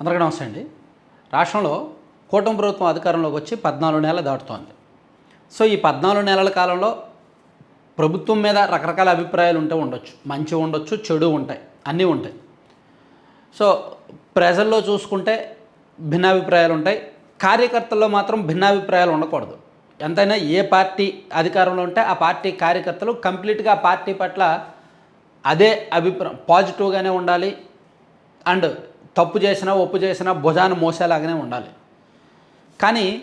అందరికీ నమస్తే అండి. రాష్ట్రంలో కూటమి ప్రభుత్వం అధికారంలోకి వచ్చి పద్నాలుగు నెలలు దాటుతోంది. సో ఈ పద్నాలుగు నెలల కాలంలో ప్రభుత్వం మీద రకరకాల అభిప్రాయాలు ఉంటే ఉండొచ్చు. మంచి ఉండొచ్చు చెడు ఉంటాయి. అన్నీ ఉంటాయి. సో ప్రజల్లో చూసుకుంటే భిన్నాభిప్రాయాలు ఉంటాయి. కార్యకర్తల్లో మాత్రం భిన్నాభిప్రాయాలు ఉండకూడదు. ఎంతైనా ఏ పార్టీ అధికారంలో ఉంటే ఆ పార్టీ కార్యకర్తలు కంప్లీట్గా పార్టీ పట్ల అదే అభిప్రాయం పాజిటివ్గానే ఉండాలి. అండ్ తప్పు చేసినా ఒప్పు చేసినా భుజాన్ని మోసేలాగానే ఉండాలి. కానీ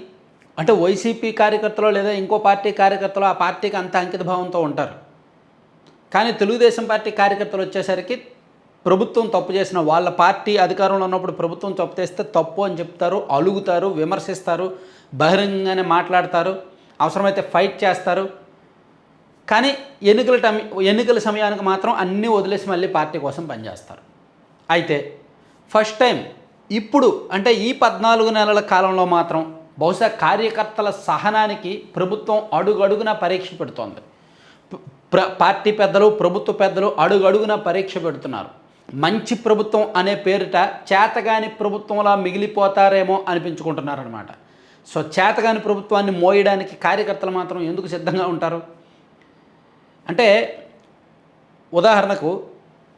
అంటే వైసీపీ కార్యకర్తలు లేదా ఇంకో పార్టీ కార్యకర్తలు ఆ పార్టీకి అంత అంకిత భావంతో ఉంటారు. కానీ తెలుగుదేశం పార్టీ కార్యకర్తలు వచ్చేసరికి ప్రభుత్వం తప్పు చేసిన వాళ్ళ పార్టీ అధికారంలో ఉన్నప్పుడు ప్రభుత్వం తప్పు చేస్తే తప్పు అని చెప్తారు అలుగుతారు విమర్శిస్తారు బహిరంగంగానే మాట్లాడతారు అవసరమైతే ఫైట్ చేస్తారు. కానీ ఎన్నికల టైం ఎన్నికల సమయానికి మాత్రం అన్నీ వదిలేసి మళ్ళీ పార్టీ కోసం పనిచేస్తారు. అయితే ఫస్ట్ టైం ఇప్పుడు అంటే ఈ పద్నాలుగు నెలల కాలంలో మాత్రం బహుశా కార్యకర్తల సహనానికి ప్రభుత్వం అడుగడుగున పరీక్ష పెడుతోంది. ప్ర- పార్టీ పెద్దలు ప్రభుత్వ పెద్దలు అడుగడుగున పరీక్ష పెడుతున్నారు. మంచి ప్రభుత్వం అనే పేరిట చేతగాని ప్రభుత్వంలా మిగిలిపోతారేమో అనిపించుకుంటున్నారనమాట సో చేతగాని ప్రభుత్వాన్ని మోయడానికి కార్యకర్తలు మాత్రం ఎందుకు సిద్ధంగా ఉంటారు? అంటే ఉదాహరణకు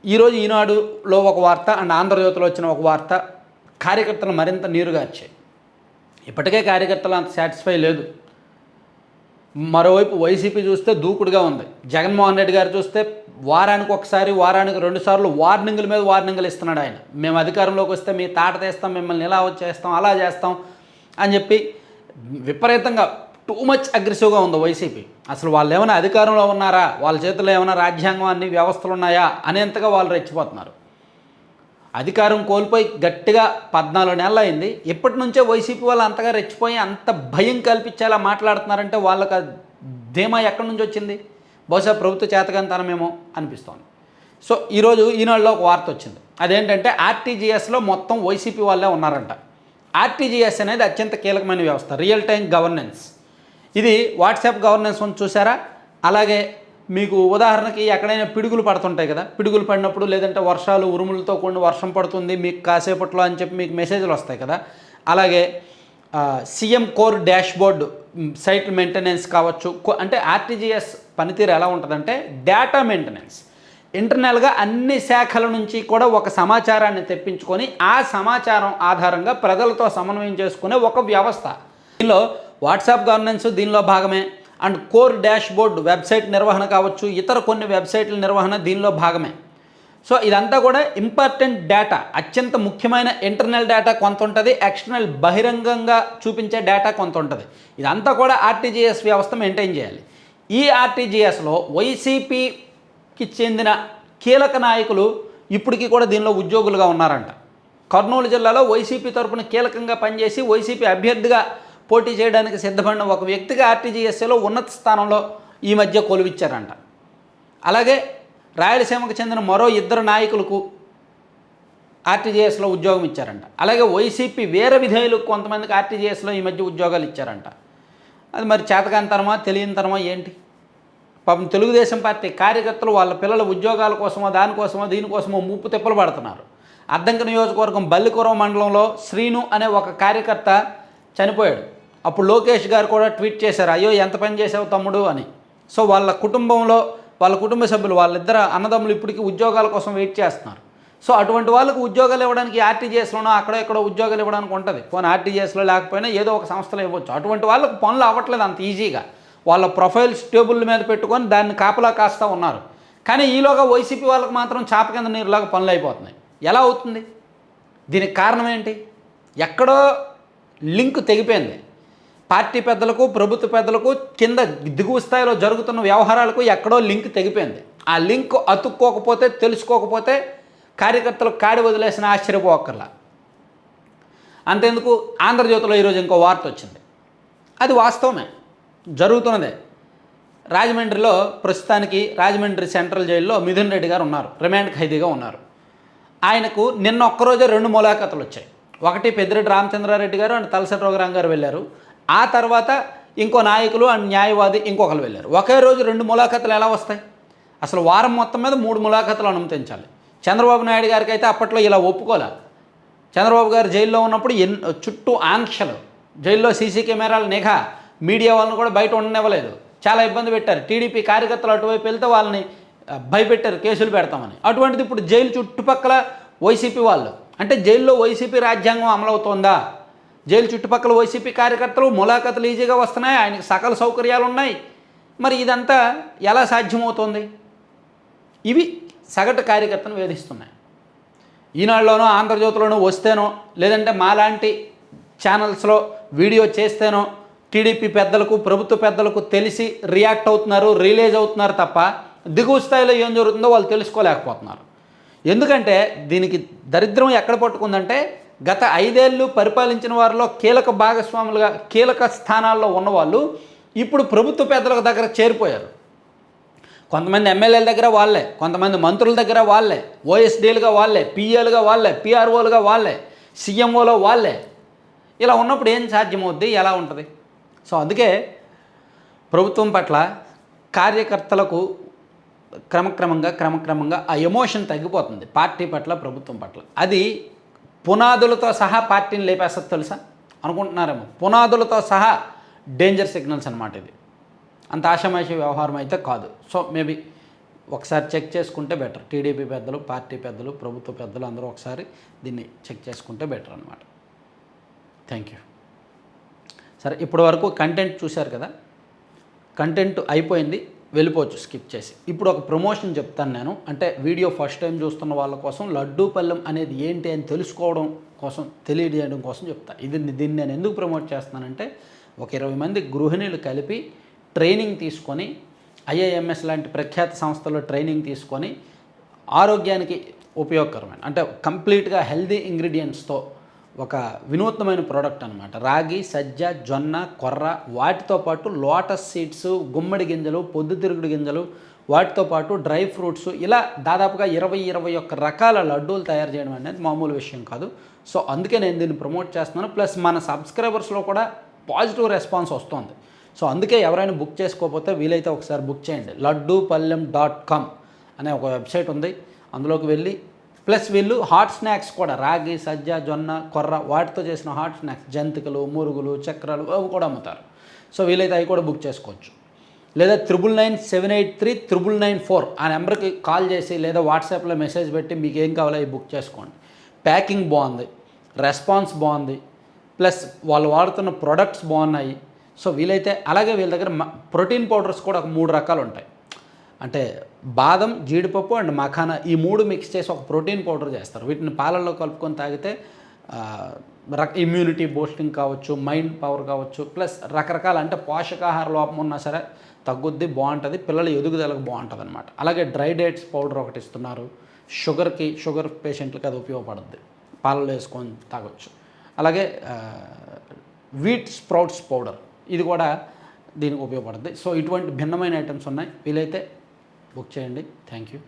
ఈరోజు ఈనాడులో ఒక వార్త అండ్ ఆంధ్రజ్యోతిలో వచ్చిన ఒక వార్త కార్యకర్తలు మరింత నీరుగార్చాయి ఇప్పటికే కార్యకర్తలు అంత సాటిస్ఫై లేదు. మరోవైపు వైసీపీ చూస్తే దూకుడుగా ఉంది. జగన్మోహన్ రెడ్డి గారు చూస్తే వారానికి ఒకసారి వారానికి రెండుసార్లు వార్నింగుల మీద వార్నింగులు ఇస్తున్నాడు ఆయన. మేము అధికారంలోకి వస్తే మీ తాట తీస్తాం మిమ్మల్ని ఇలా వచ్చేస్తాం అలా చేస్తాం అని చెప్పి విపరీతంగా టూ మచ్ అగ్రెసివ్గా ఉంది వైసీపీ అసలు వాళ్ళు ఏమైనా అధికారంలో ఉన్నారా? వాళ్ళ చేతిలో ఏమైనా రాజ్యాంగం అన్ని వ్యవస్థలు ఉన్నాయా? అనేంతగా వాళ్ళు రెచ్చిపోతున్నారు. అధికారం కోల్పోయి గట్టిగా పద్నాలుగు నెలలు అయింది. ఇప్పటి నుంచే వైసీపీ వాళ్ళు అంతగా రెచ్చిపోయి అంత భయం కల్పించేలా మాట్లాడుతున్నారంటే వాళ్ళకి ధీమా ఎక్కడి నుంచి వచ్చింది? బహుశా ప్రభుత్వ చేతకంతనమేమో అనిపిస్తోంది. సో ఈరోజు ఈనాడులో ఒక వార్త వచ్చింది. అదేంటంటే ఆర్టీజీఎస్లో మొత్తం వైసీపీ వాళ్ళే ఉన్నారంట. ఆర్టీజీఎస్ అనేది అత్యంత కీలకమైన వ్యవస్థ. Real time governance. ఇది వాట్సాప్ గవర్నెన్స్ ఉంది చూసారా అలాగే మీకు ఉదాహరణకి ఎక్కడైనా పిడుగులు పడుతుంటాయి కదా? పిడుగులు పడినప్పుడు లేదంటే వర్షాలు ఉరుములతో కూడిన వర్షం పడుతుంది మీకు కాసేపట్లో అని చెప్పి మీకు మెసేజ్లు వస్తాయి కదా? అలాగే CM core dashboard site maintenance కావచ్చు అంటే ఆర్టీజీఎస్ పనితీరు ఎలా ఉంటుందంటే డేటా మెయింటెనెన్స్. ఇంటర్నల్గా అన్ని శాఖల నుంచి కూడా ఒక సమాచారాన్ని తెప్పించుకొని ఆ సమాచారం ఆధారంగా ప్రజలతో సమన్వయం చేసుకునే ఒక వ్యవస్థ. దీనిలో వాట్సాప్ గవర్నెన్స్ దీనిలో భాగమే. And core dashboard website నిర్వహణ కావచ్చు ఇతర కొన్ని వెబ్సైట్ల నిర్వహణ దీనిలో భాగమే. సో ఇదంతా కూడా ఇంపార్టెంట్ డేటా అత్యంత ముఖ్యమైన ఇంటర్నల్ డేటా కొంత ఉంటుంది ఎక్స్టర్నల్ బహిరంగంగా చూపించే డేటా కొంత ఉంటుంది. ఇదంతా కూడా ఆర్టీజీఎస్ వ్యవస్థ మెయింటైన్ చేయాలి. ఈ ఆర్టీజీఎస్లో వైసీపీకి చెందిన కీలక నాయకులు ఇప్పటికీ కూడా దీనిలో ఉద్యోగులుగా ఉన్నారంట. కర్నూలు జిల్లాలో వైసీపీ తరపున కీలకంగా పనిచేసి వైసీపీ అభ్యర్థిగా పోటీ చేయడానికి సిద్ధపడిన ఒక వ్యక్తిగా ఆర్టీజీఎస్ఏలో ఉన్నత స్థానంలో ఈ మధ్య కొలువిచ్చారంట. అలాగే రాయలసీమకు చెందిన మరో ఇద్దరు నాయకులకు ఆర్టీజీఎస్లో ఉద్యోగం ఇచ్చారంట. అలాగే వైసీపీ వేరే విధేయులకు కొంతమందికి ఆర్టీజీఎస్లో ఈ మధ్య ఉద్యోగాలు ఇచ్చారంట. అది మరి చేతకాంతరమా తెలియనితరమా ఏంటి? పాపం తెలుగుదేశం పార్టీ కార్యకర్తలు వాళ్ళ పిల్లల ఉద్యోగాల కోసమో దానికోసమో దీనికోసమో ముప్పు తిప్పలు పడుతున్నారు. అద్దంకి నియోజకవర్గం బల్లికురం మండలంలో శ్రీను అనే ఒక కార్యకర్త చనిపోయాడు. అప్పుడు లోకేష్ గారు కూడా ట్వీట్ చేశారు అయ్యో ఎంత పని చేసావు తమ్ముడు అని. సో వాళ్ళ కుటుంబంలో వాళ్ళ కుటుంబ సభ్యులు వాళ్ళిద్దరు అన్నదమ్ములు ఇప్పటికీ ఉద్యోగాల కోసం వెయిట్ చేస్తున్నారు. సో అటువంటి వాళ్ళకు ఉద్యోగాలు ఇవ్వడానికి ఆర్టీజీఎస్లోనో అక్కడో ఎక్కడో ఉద్యోగాలు ఇవ్వడానికి ఉంటుంది. పోనీ ఆర్టీజీఎస్లో లేకపోయినా ఏదో ఒక సంస్థలో ఇవ్వచ్చు. అటువంటి వాళ్ళకు పనులు అవ్వట్లేదు అంత ఈజీగా. వాళ్ళ ప్రొఫైల్స్ టేబుల్ మీద పెట్టుకొని దాన్ని కాపలా కాస్తా ఉన్నారు. కానీ ఈలోగా వైసీపీ వాళ్ళకి మాత్రం చాప కింద నీరులాగా పనులు అయిపోతున్నాయి. ఎలా అవుతుంది? దీనికి కారణం ఏంటి? ఎక్కడో లింక్ తెగిపోయింది. పార్టీ పెద్దలకు ప్రభుత్వ పెద్దలకు కింద దిగువ స్థాయిలో జరుగుతున్న వ్యవహారాలకు ఎక్కడో లింక్ తెగిపోయింది. ఆ లింక్ అతుక్కోకపోతే తెలుసుకోకపోతే కార్యకర్తలు కాడి వదిలేసిన ఆశ్చర్యపోకర్లా. అంతేందుకు? ఆంధ్రజ్యోతిలో ఈరోజు ఇంకో వార్త వచ్చింది. అది వాస్తవమే. జరుగుతున్నదే. రాజమండ్రిలో ప్రస్తుతానికి రాజమండ్రి సెంట్రల్ జైల్లో మిథున్ రెడ్డి గారు ఉన్నారు. రిమాండ్ ఖైదీగా ఉన్నారు. ఆయనకు నిన్న ఒక్కరోజే రెండు ములాఖతులు వచ్చాయి ఒకటి పెద్దిరెడ్డి రామచంద్రారెడ్డి గారు అండ్ తలసరి రఘురాం గారు వెళ్ళారు. ఆ తర్వాత ఇంకో నాయకులు అండ్ న్యాయవాది ఇంకొకరు వెళ్ళారు. ఒకే రోజు రెండు ములాఖతులు ఎలా వస్తాయి? అసలు వారం మొత్తం మీద మూడు ములాఖతులు అనుమతించాలి. చంద్రబాబు నాయుడు గారికి అయితే అప్పట్లో ఇలా ఒప్పుకోలే. చంద్రబాబు గారు జైల్లో ఉన్నప్పుడు ఎన్ చుట్టూ ఆంక్షలు. జైల్లో సీసీ కెమెరాల నిఘా మీడియా వాళ్ళని కూడా బయట ఉండనివ్వలేదు. చాలా ఇబ్బంది పెట్టారు. టీడీపీ కార్యకర్తలు అటువైపు వెళ్తే వాళ్ళని భయపెట్టారు కేసులు పెడతామని. అటువంటిది ఇప్పుడు జైలు చుట్టుపక్కల వైసీపీ వాళ్ళు. అంటే జైల్లో వైసీపీ రాజ్యాంగం అమలవుతోందా? జైలు చుట్టుపక్కల వైసీపీ కార్యకర్తలు ములాఖతులు ఈజీగా వస్తున్నాయి ఆయనకి సకల సౌకర్యాలు ఉన్నాయి మరి ఇదంతా ఎలా సాధ్యమవుతోంది? ఇవి సగటు కార్యకర్తను వేధిస్తున్నాయి. ఈనాడులోనో ఆంధ్రజ్యోతిలోనో వస్తేనో లేదంటే మాలాంటి ఛానల్స్లో వీడియో చేస్తేనో టీడీపీ పెద్దలకు ప్రభుత్వ పెద్దలకు తెలిసి రియాక్ట్ అవుతున్నారు రిలీజ్ అవుతున్నారు తప్ప దిగువ స్థాయిలో ఏం జరుగుతుందో వాళ్ళు తెలుసుకోలేకపోతున్నారు. ఎందుకంటే దీనికి దరిద్రం ఎక్కడ పట్టుకుందంటే గత ఐదేళ్ళు పరిపాలించిన వారిలో కీలక భాగస్వాములుగా కీలక స్థానాల్లో ఉన్నవాళ్ళు ఇప్పుడు ప్రభుత్వ పెద్దల దగ్గర చేరిపోయారు. కొంతమంది ఎమ్మెల్యేల దగ్గర వాళ్ళే కొంతమంది మంత్రుల దగ్గర వాళ్ళే ఓఎస్డీలుగా వాళ్ళే పిఏలుగా వాళ్ళే పిఆర్ఓలుగా వాళ్ళే సీఎంఓలో వాళ్ళే. ఇలా ఉన్నప్పుడు ఏం సాధ్యమవుద్ది? ఎలా ఉంటుంది? సో అందుకే ప్రభుత్వం పట్ల కార్యకర్తలకు క్రమక్రమంగా క్రమక్రమంగా ఆ ఎమోషన్ తగ్గిపోతుంది పార్టీ పట్ల ప్రభుత్వం పట్ల. అది పునాదులతో సహా పార్టీని లేపేస్తుంది తెలుసా? అనుకుంటున్నారేమో. పునాదులతో సహా డేంజర్ సిగ్నల్స్ అనమాట ఇది అంత ఆషామాషి వ్యవహారం అయితే కాదు. సో మేబీ ఒకసారి చెక్ చేసుకుంటే బెటర్. టీడీపీ పెద్దలు పార్టీ పెద్దలు ప్రభుత్వ పెద్దలు అందరూ ఒకసారి దీన్ని చెక్ చేసుకుంటే బెటర్ అనమాట థ్యాంక్ యూ సరే ఇప్పటి వరకు కంటెంట్ చూశారు కదా? కంటెంట్ అయిపోయింది. వెళ్ళిపోవచ్చు స్కిప్ చేసి. ఇప్పుడు ఒక ప్రమోషన్ చెప్తాను నేను. అంటే వీడియో ఫస్ట్ టైం చూస్తున్న వాళ్ళ కోసం లడ్డూ పల్లెం అనేది ఏంటి అని తెలుసుకోవడం కోసం తెలియజేయడం కోసం చెప్తాను ఇది దీన్ని నేను ఎందుకు ప్రమోట్ చేస్తున్నానంటే ఒక ఇరవై మంది గృహిణులు కలిపి ట్రైనింగ్ తీసుకొని ఐఐఎంఎస్ లాంటి ప్రఖ్యాత సంస్థల్లో ట్రైనింగ్ తీసుకొని ఆరోగ్యానికి ఉపయోగకరమైన అంటే కంప్లీట్గా హెల్దీ ఇంగ్రీడియంట్స్తో ఒక వినూత్నమైన ప్రోడక్ట్ అనమాట రాగి సజ్జ జొన్న కొర్ర వాటితో పాటు లోటస్ సీడ్స్ గుమ్మడి గింజలు పొద్దుతిరుగుడు గింజలు వాటితో పాటు డ్రై ఫ్రూట్స్ ఇలా దాదాపుగా ఇరవై ఇరవై ఒక్క రకాల లడ్డూలు తయారు చేయడం అనేది మామూలు విషయం కాదు. సో అందుకే నేను దీన్ని ప్రమోట్ చేస్తున్నాను. ప్లస్ మన సబ్స్క్రైబర్స్లో కూడా పాజిటివ్ రెస్పాన్స్ వస్తుంది. సో అందుకే ఎవరైనా బుక్ చేసుకోకపోతే వీలైతే ఒకసారి బుక్ చేయండి. లడ్డూ పల్లెం డాట్ కామ్ అనే ఒక వెబ్సైట్ ఉంది. అందులోకి వెళ్ళి ప్లస్ వీళ్ళు హాట్ స్నాక్స్ కూడా రాగి సజ్జ జొన్న కొర్ర వాటితో చేసిన హాట్ స్నాక్స్ జంతికలు మురుగులు చక్రాలు అవి కూడా అమ్ముతారు. సో వీలైతే అవి కూడా బుక్ చేసుకోవచ్చు. లేదా triple nine seven eight three triple nine four ఆ నెంబర్కి కాల్ చేసి లేదా వాట్సాప్లో మెసేజ్ పెట్టి మీకు ఏం కావాలో అవి బుక్ చేసుకోండి. ప్యాకింగ్ బాగుంది రెస్పాన్స్ బాగుంది ప్లస్ వాళ్ళు వాడుతున్న ప్రొడక్ట్స్ బాగున్నాయి. సో వీలైతే అలాగే వీళ్ళ దగ్గర ప్రోటీన్ పౌడర్స్ కూడా ఒక మూడు రకాలు ఉంటాయి. అంటే బాదం జీడిపప్పు అండ్ మఖానా ఈ మూడు మిక్స్ చేసి ఒక ప్రోటీన్ పౌడర్ చేస్తారు. వీటిని పాలల్లో కలుపుకొని తాగితే రక ఇమ్యూనిటీ బూస్టింగ్ కావచ్చు మైండ్ పవర్ కావచ్చు ప్లస్ రకరకాల అంటే పోషకాహార లోపం ఉన్నా సరే తగ్గుద్ది బాగుంటుంది పిల్లల ఎదుగుదలకు బాగుంటుంది అనమాట అలాగే డ్రై డేట్స్ పౌడర్ ఒకటి ఇస్తున్నారు. షుగర్కి షుగర్ పేషెంట్లకి అది ఉపయోగపడుద్ది. పాలలో వేసుకొని తాగొచ్చు. అలాగే వీట్ స్ప్రౌట్స్ పౌడర్. ఇది కూడా దీనికి ఉపయోగపడుతుంది సో ఇటువంటి భిన్నమైన ఐటమ్స్ ఉన్నాయి. వీలైతే బుక్ చేయండి. Thank you.